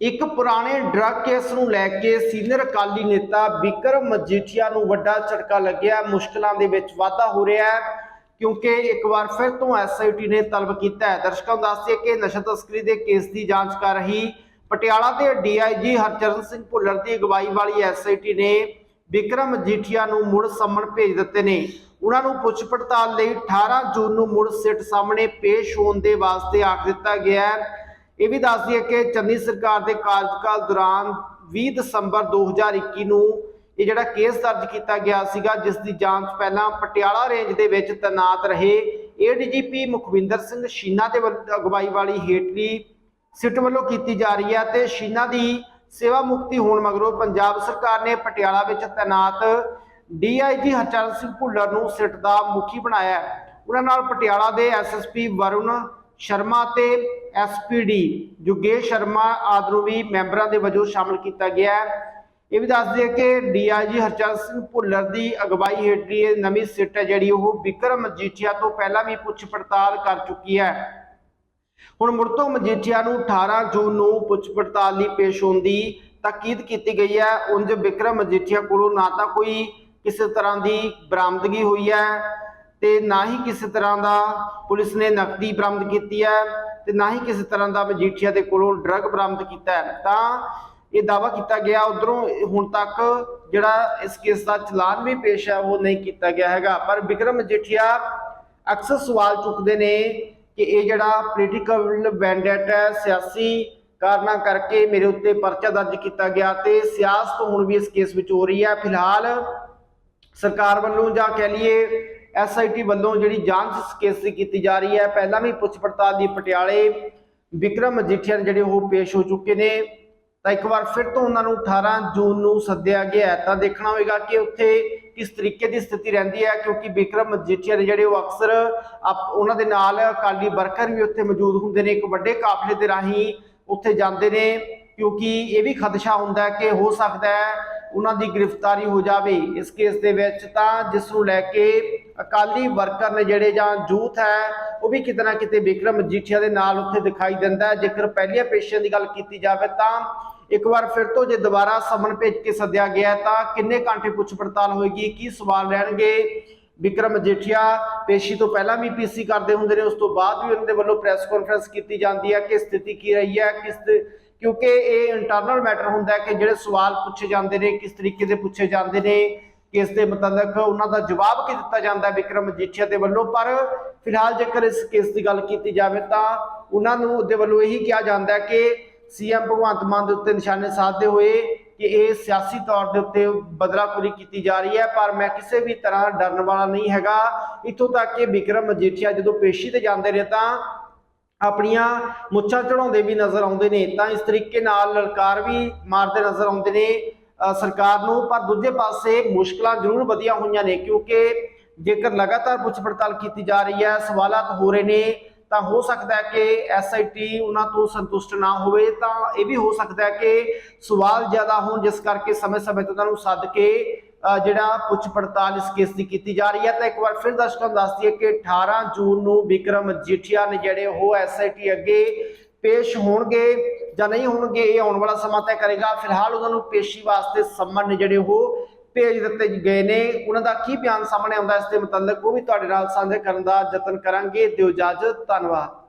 ਇੱਕ ਪੁਰਾਣੇ drug case ਨੂੰ ਲੈ ਕੇ ਸੀਨੀਅਰ ਅਕਾਲੀ ਨੇਤਾ ਬਿਕਰਮ ਮਜੀਠੀਆ ਨੂੰ ਵੱਡਾ ਝਟਕਾ ਲੱਗਿਆ। ਮੁਸ਼ਕਲਾਂ ਦੇ ਵਿੱਚ ਵਾਧਾ ਹੋ ਰਿਹਾ ਹੈ, ਕਿਉਂਕਿ ਇੱਕ ਵਾਰ ਫਿਰ ਤੋਂ ਐਸਆਈਟੀ ਨੇ ਤਲਬ ਕੀਤਾ ਹੈ। ਦਰਸ਼ਕਾਂ ਨੂੰ ਦੱਸਦੇ ਕਿ ਨਸ਼ਾ ਤਸਕਰੀ ਦੇ ਕੇਸ ਦੀ ਜਾਂਚ ਕਰ ਰਹੀ ਪਟਿਆਲਾ ਦੇ ਡੀਆਈਜੀ ਹਰਚਰਨ ਸਿੰਘ ਭੁੱਲਰ ਦੀ ਅਗਵਾਈ ਵਾਲੀ ਐਸਆਈਟੀ ਨੇ ਬਿਕਰਮ ਮਜੀਠੀਆ ਨੂੰ ਮੁੜ ਸੰਮਣ ਭੇਜ ਦਿੱਤੇ ਨੇ। ਉਹਨਾਂ ਨੂੰ ਪੁੱਛ ਪੜਤਾਲ ਲਈ 18 ਜੂਨ ਨੂੰ ਮੁੜ ਸਿੱਟ ਸਾਹਮਣੇ ਪੇਸ਼ ਹੋਣ ਦੇ ਵਾਸਤੇ ਆਖ ਦਿੱਤਾ ਗਿਆ ਹੈ। ਇਹ ਵੀ ਦੱਸ ਦਈਏ ਕਿ ਚੰਨੀ ਸਰਕਾਰ ਦੇ ਕਾਰਜਕਾਲ ਦੌਰਾਨ 20 ਦਸੰਬਰ 2021 ਨੂੰ ਇਹ ਜਿਹੜਾ ਕੇਸ ਦਰਜ ਕੀਤਾ ਗਿਆ ਸੀਗਾ, ਜਿਸ ਦੀ ਜਾਂਚ ਪਹਿਲਾਂ ਪਟਿਆਲਾ ਰੇਂਜ ਦੇ ਵਿੱਚ ਤੈਨਾਤ ਰਹੇ ਏਡੀਜੀਪੀ ਮੁਖਵਿੰਦਰ ਸਿੰਘ ਸ਼ੀਨਾ ਦੇ ਵੱਲ- ਅਗਵਾਈ ਵਾਲੀ ਹੇਠਲੀ ਸਿੱਟ ਵੱਲੋਂ ਕੀਤੀ ਜਾ ਰਹੀ ਹੈ ਤੇ ਸ਼ੀਨਾ ਦੀ ਸੇਵਾ ਮੁਕਤੀ ਹੋਣ ਮਗਰੋਂ ਪੰਜਾਬ ਸਰਕਾਰ ਨੇ ਪਟਿਆਲਾ ਵਿੱਚ ਤੈਨਾਤ ਡੀਆਈਜੀ ਹਰਚਰਨ ਸਿੰਘ ਭੁੱਲਰ ਨੂੰ ਸਿੱਟ ਦਾ ਮੁਖੀ ਬਣਾਇਆ ਉਹਨਾਂ ਨਾਲ ਪਟਿਆਲਾ ਦੇ ਐਸਐਸਪੀ ਵਰੁਣ ਸ਼ਰਮਾ ਤੇ ਐਸਪੀਡੀ ਜੁਗੇਸ਼ ਸ਼ਰਮਾ ਆਦਿ ਨੂੰ ਵੀ ਮੈਂਬਰਾਂ ਦੇ ਵਜੋਂ ਸ਼ਾਮਲ ਕੀਤਾ ਗਿਆ ਹੈ। ਇਹ ਵੀ ਦੱਸ ਦਈਏ ਕਿ ਡੀਆਈਜੀ ਹਰਚਰਨ ਸਿੰਘ ਭੁੱਲਰ ਦੀ ਅਗਵਾਈ ਹੇਠਲੀ ਇਹ ਨਵੀਂ ਸਿੱਟ ਹੈ ਜਿਹੜੀ ਉਹ ਵਿਕਰਮ ਮਜੀਠੀਆ ਤੋਂ ਪਹਿਲਾਂ ਵੀ ਪੁੱਛ ਪੜਤਾਲ ਕਰ ਚੁੱਕੀ ਹੈ। ਹੁਣ ਮੁੜ ਤੋਂ ਮਜੀਠੀਆ ਨੂੰ 18 ਜੂਨ ਨੂੰ ਪੁੱਛ ਪੜਤਾਲ ਲਈ ਪੇਸ਼ ਹੋਣ ਦੀ ਤਾਕੀਦ ਕੀਤੀ ਗਈ ਹੈ। ਉਂਝ ਵਿਕਰਮ ਮਜੀਠੀਆ ਕੋਲੋਂ ਨਾ ਤਾਂ ਕੋਈ ਕਿਸੇ ਤਰ੍ਹਾਂ ਦੀ ਬਰਾਮਦਗੀ ਹੋਈ ਹੈ। ਤੇ ਨਾ ਹੀ ਕਿਸੇ ਤਰ੍ਹਾਂ ਦਾ ਪੁਲਿਸ ਨੇ ਨਕਦੀ ਬਰਾਮਦ ਕੀਤੀ ਹੈ ਤੇ ਨਾ ਹੀ ਕਿਸੇ ਤਰ੍ਹਾਂ ਦਾ ਮਜੀਠੀਆ ਦੇ ਕੋਲੋਂ ਡਰੱਗ ਬਰਾਮਦ ਕੀਤਾ ਹੈ। ਤਾਂ ਇਹ ਦਾਵਾ ਕੀਤਾ ਗਿਆ, ਉਧਰੋਂ ਹੁਣ ਤੱਕ ਜਿਹੜਾ ਇਸ ਕੇਸ ਦਾ ਚਲਾਨ ਵੀ ਪੇਸ਼ ਹੈ, ਉਹ ਨਹੀਂ ਕੀਤਾ ਗਿਆ ਹੈਗਾ। ਪਰ ਵਿਕਰਮ ਮਜੀਠੀਆ ਅਕਸਰ ਸਵਾਲ ਚੁੱਕਦੇ ਨੇ ਕਿ ਇਹ ਜਿਹੜਾ ਪੋਲੀਟੀਕਲ ਵੈਂਡੇਟ ਹੈ, ਸਿਆਸੀ ਕਾਰਨਾਂ ਕਰਕੇ ਮੇਰੇ ਉੱਤੇ ਪਰਚਾ ਦਰਜ ਕੀਤਾ ਗਿਆ ਤੇ ਸਿਆਸਤ ਹੁਣ ਵੀ ਇਸ ਕੇਸ ਵਿੱਚ ਹੋ ਰਹੀ ਹੈ। ਫਿਲਹਾਲ ਸਰਕਾਰ ਵੱਲੋਂ ਜਾਂ ਕਹਿ ਲਈਏ ਐਸਆਈਟੀ ਵੱਲੋਂ ਜਿਹੜੀ ਜਾਂਚ ਇਸ ਕੇਸ ਦੀ ਕੀਤੀ ਜਾ ਰਹੀ ਹੈ, ਪਹਿਲਾਂ ਵੀ ਪੁੱਛ ਪੜਤਾਲ ਦੀ ਪਟਿਆਲੇ ਵਿਕਰਮ ਮਜੀਠੀਆ ਨੇ ਜਿਹੜੇ ਉਹ ਪੇਸ਼ ਹੋ ਚੁੱਕੇ ਨੇ। ਤਾਂ ਇੱਕ ਵਾਰ ਫਿਰ ਤੋਂ ਉਹਨਾਂ ਨੂੰ 18 ਜੂਨ ਨੂੰ ਸੱਦਿਆ ਗਿਆ ਤਾਂ ਦੇਖਣਾ ਹੋਵੇਗਾ ਕਿ ਉੱਥੇ ਕਿਸ ਤਰੀਕੇ ਦੀ ਸਥਿਤੀ ਰਹਿੰਦੀ ਹੈ, ਕਿਉਂਕਿ ਵਿਕਰਮ ਮਜੀਠੀਆ ਦੇ ਜਿਹੜੇ ਉਹ ਅਕਸਰ ਆਪ- ਉਹਨਾਂ ਦੇ ਨਾਲ ਅਕਾਲੀ ਵਰਕਰ ਵੀ ਉੱਥੇ ਮੌਜੂਦ ਹੁੰਦੇ ਨੇ। ਇੱਕ ਵੱਡੇ ਕਾਫਲੇ ਦੇ ਰਾਹੀਂ ਉੱਥੇ ਜਾਂਦੇ ਨੇ, ਕਿਉਂਕਿ ਇਹ ਵੀ ਖਦਸ਼ਾ ਹੁੰਦਾ ਹੈ ਕਿ ਹੋ ਸਕਦਾ ਹੈ ਉਹਨਾਂ ਦੀ ਗ੍ਰਿਫਤਾਰੀ ਹੋ ਜਾਵੇ। ਇਸ ਕੇਸ ਦੇ ਵਿੱਚ ਤਾਂ ਜਿਸ ਨੂੰ ਲੈ ਕੇ ਅਕਾਲੀ ਵਰਕਰ ਨੇ ਜਿਹੜੇ ਜਾਂ ਯੂਥ ਹੈ, ਉਹ ਵੀ ਕਿਤੇ ਨਾ ਕਿਤੇ ਵਿਕਰਮ ਮਜੀਠੀਆ ਦੇ ਨਾਲ ਉੱਥੇ ਦਿਖਾਈ ਦਿੰਦਾ ਹੈ। ਜੇਕਰ ਪਹਿਲੀਆਂ ਪੇਸ਼ੀਆਂ ਦੀ ਗੱਲ ਕੀਤੀ ਜਾਵੇ ਤਾਂ ਇੱਕ ਵਾਰ ਫਿਰ ਤੋਂ ਜੇ ਦੁਬਾਰਾ ਸਮਨ ਭੇਜ ਕੇ ਸੱਦਿਆ ਗਿਆ ਤਾਂ ਕਿੰਨੇ ਘੰਟੇ ਪੁੱਛ ਪੜਤਾਲ ਹੋਏਗੀ? ਕੀ ਸਵਾਲ ਰਹਿਣਗੇ? ਵਿਕਰਮ ਮਜੀਠੀਆ ਪੇਸ਼ੀ ਤੋਂ ਪਹਿਲਾਂ ਵੀ ਪੀਸੀ ਕਰਦੇ ਹੁੰਦੇ ਨੇ, ਉਸ ਤੋਂ ਬਾਅਦ ਵੀ ਉਹਨਾਂ ਦੇ ਵੱਲੋਂ ਪ੍ਰੈਸ ਕਾਨਫਰੰਸ ਕੀਤੀ ਜਾਂਦੀ ਹੈ ਕਿ ਸਥਿਤੀ ਕੀ ਰਹੀ ਹੈ, ਕਿਸ ਕਿਉਂਕਿ ਇਹ ਇੰਟਰਨਲ ਮੈਟਰ ਹੁੰਦਾ ਹੈ ਕਿ ਜਿਹੜੇ ਸਵਾਲ ਪੁੱਛੇ ਜਾਂਦੇ ਨੇ, ਕਿਸ ਤਰੀਕੇ ਦੇ ਪੁੱਛੇ ਜਾਂਦੇ ਨੇ ਕੇਸ ਦੇ ਮੁਤਲਕ ਉਹਨਾਂ ਦਾ ਜਵਾਬ ਕੀ ਦਿੱਤਾ ਜਾਂਦਾ ਹੈ ਵਿਕਰਮ ਮਜੀਠੀਆ ਦੇ ਵੱਲੋਂ? ਪਰ ਫਿਲਹਾਲ ਜੇਕਰ ਇਸ ਕੇਸ ਦੀ ਗੱਲ ਕੀਤੀ ਜਾਵੇ ਤਾਂ ਉਹਨਾਂ ਨੂੰ ਉਹਦੇ ਵੱਲੋਂ ਇਹੀ ਕਿਹਾ ਜਾਂਦਾ ਕਿ ਸੀਐਮ ਭਗਵੰਤ ਮਾਨ ਦੇ ਉੱਤੇ ਨਿਸ਼ਾਨੇ ਸਾਧਦੇ ਹੋਏ ਕਿ ਇਹ ਸਿਆਸੀ ਤੌਰ ਦੇ ਉੱਤੇ ਬਦਲਾਖੋਰੀ ਕੀਤੀ ਜਾ ਰਹੀ ਹੈ, ਪਰ ਮੈਂ ਕਿਸੇ ਵੀ ਤਰ੍ਹਾਂ ਡਰਨ ਵਾਲਾ ਨਹੀਂ ਹੈਗਾ। ਇਥੋਂ ਤੱਕ ਕਿ ਵਿਕਰਮ ਮਜੀਠੀਆ ਜਦੋਂ ਪੇਸ਼ੀ ਤੇ ਜਾਂਦੇ ਨੇ ਤਾਂ ਆਪਣੀਆਂ ਮੁੱਛਾਂ ਚੜਾਉਂਦੇ ਵੀ ਨਜ਼ਰ ਆਉਂਦੇ ਨੇ, ਤਾਂ ਇਸ ਤਰੀਕੇ ਨਾਲ ਲਲਕਾਰ ਵੀ ਮਾਰਦੇ ਨਜ਼ਰ ਆਉਂਦੇ ਨੇ। ਸਰਕਾਰ ਨੂੰ ਪਰ ਦੂਜੇ ਪਾਸੇ ਮੁਸ਼ਕਲਾਂ ਜ਼ਰੂਰ ਵਧੀਆਂ ਹੋਈਆਂ ਨੇ ਕਿਉਂਕਿ ਜੇਕਰ ਲਗਾਤਾਰ ਪੁੱਛ ਪੜਤਾਲ ਕੀਤੀ ਜਾ ਰਹੀ ਹੈ ਸਵਾਲਾਤ ਹੋ ਰਹੇ ਨੇ ਤਾਂ ਹੋ ਸਕਦਾ ਹੈ ਕਿ ਐਸਆਈਟੀ ਉਹਨਾਂ ਤੋਂ ਸੰਤੁਸ਼ਟ ਨਾ ਹੋਵੇ ਤਾਂ ਇਹ ਵੀ ਹੋ ਸਕਦਾ ਹੈ ਕਿ ਸਵਾਲ ਜ਼ਿਆਦਾ ਹੋਣ ਜਿਸ ਕਰਕੇ ਸਮੇਂ-ਸਮੇਂ ਤੇ ਉਹਨਾਂ ਨੂੰ ਸੱਦ ਕੇ ਅ, ਜਿਹੜਾ ਪੁੱਛ ਪੜਤਾਲ ਇਸ ਕੇਸ ਦੀ ਕੀਤੀ ਜਾ ਰਹੀ ਹੈ। ਤਾਂ ਇੱਕ ਵਾਰ ਫਿਰ ਦਰਸ਼ਕਾਂ ਨੂੰ ਦੱਸ ਦਈਏ ਕਿ 18 ਜੂਨ ਨੂੰ ਵਿਕਰਮ ਜੀਠੀਆ ਨੇ ਜਿਹੜੇ ਉਹ ਐਸਆਈਟੀ ਅੱਗੇ ਪੇਸ਼ ਹੋਣਗੇ ਜਾਂ ਨਹੀਂ ਹੋਣਗੇ, ਇਹ ਆਉਣ ਵਾਲਾ ਸਮਾਂ ਤੈਅ ਕਰੇਗਾ। ਫਿਲਹਾਲ ਉਹਨਾਂ ਨੂੰ ਪੇਸ਼ੀ ਵਾਸਤੇ ਸੰਮਨ ਨੇ ਜਿਹੜੇ ਉਹ ਭੇਜ ਦਿੱਤੇ ਗਏ ਨੇ। ਉਹਨਾਂ ਦਾ ਕੀ ਬਿਆਨ ਸਾਹਮਣੇ ਆਉਂਦਾ ਇਸ ਦੇ ਮੁਤਲਕ ਉਹ ਵੀ ਤੁਹਾਡੇ ਨਾਲ ਸਾਂਝਾ ਕਰਨ ਦਾ ਯਤਨ ਕਰਾਂਗੇ। ਦਿਓ ਇਜਾਜ਼ਤ, ਧੰਨਵਾਦ।